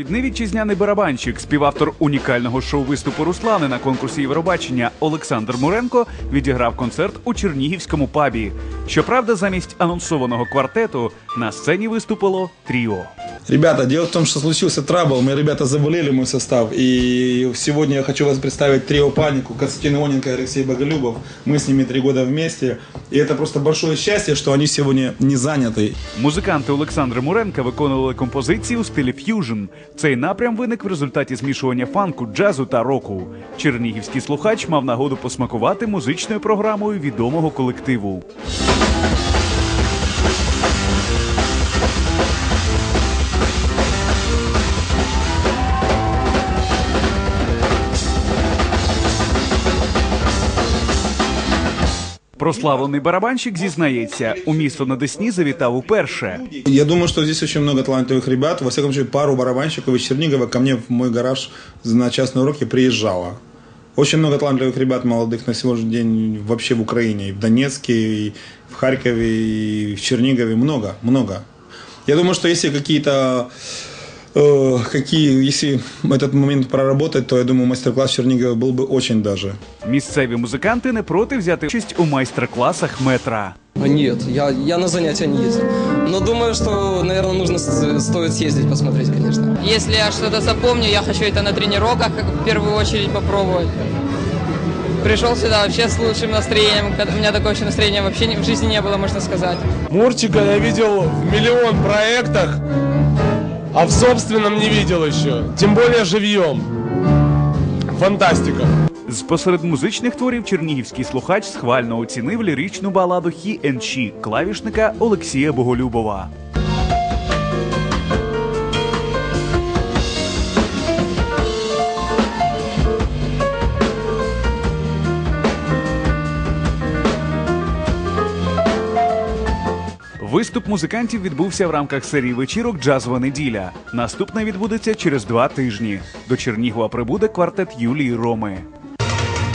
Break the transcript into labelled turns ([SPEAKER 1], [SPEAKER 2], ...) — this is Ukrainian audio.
[SPEAKER 1] Відний вітчизняний барабанщик, співавтор унікального шоу-виступу Руслани на конкурсі Євробачення Олександр Муренко відіграв концерт у Чернігівському пабі. Щоправда, замість анонсованого квартету на сцені виступило тріо.
[SPEAKER 2] Ребята, дело в том, что случился трабл. Мы, ребята, заболели мой состав. И сегодня я хочу вас представить трио «Панику» Константин Ионенко и Алексей Боголюбов. Мы с ними три года вместе. И это просто большое счастье, что они сегодня не заняты.
[SPEAKER 1] Музиканти Олександра Муренка виконували композиції у стилі ф'южн. Цей напрям виник в результаті змішування фанку, джазу та року. Чернігівський слухач мав нагоду посмакувати музичною програмою відомого колективу. Прославлений барабанщик зізнається, у місто на Десні завітав уперше.
[SPEAKER 2] Я думаю, что здесь очень много талантливых ребят. Во всяком случае, пару барабанщиков из Чернигова ко мне в мой гараж на частные уроки приезжала. Очень много талантливых ребят молодых на сегодняшний день вообще в Украине. И в Донецке, и в Харькове, и в Чернигове. Много, много. Я думаю, что если какие-то э, какие, если этот момент проработать, то я думаю, мастер-класс в Чернигове был бы очень даже.
[SPEAKER 1] Місцеві музиканти не проти взяти участь у майстер-класах метра.
[SPEAKER 3] А Нет, я, я на занятия не ездил. Но думаю, что, наверное, нужно с- стоит съездить, посмотреть, конечно.
[SPEAKER 4] Если я что-то запомню, я хочу это на тренировках как в первую очередь попробовать. Пришел сюда вообще с лучшим настроением. когда- У меня такого еще настроения вообще ни- в жизни не было, можно сказать.
[SPEAKER 5] Мурчика я видел в миллион проектах, а в собственном не видел еще. Тем более живьем. Фантастика.
[SPEAKER 1] З посеред музичних творів чернігівський слухач схвально оцінив ліричну баладу «Хі She» клавішника Олексія Боголюбова. Виступ музикантів відбувся в рамках серії вечірок Джазова неділя. Наступна відбудеться через два тижні. До Чернігова прибуде квартет Юлії Роми.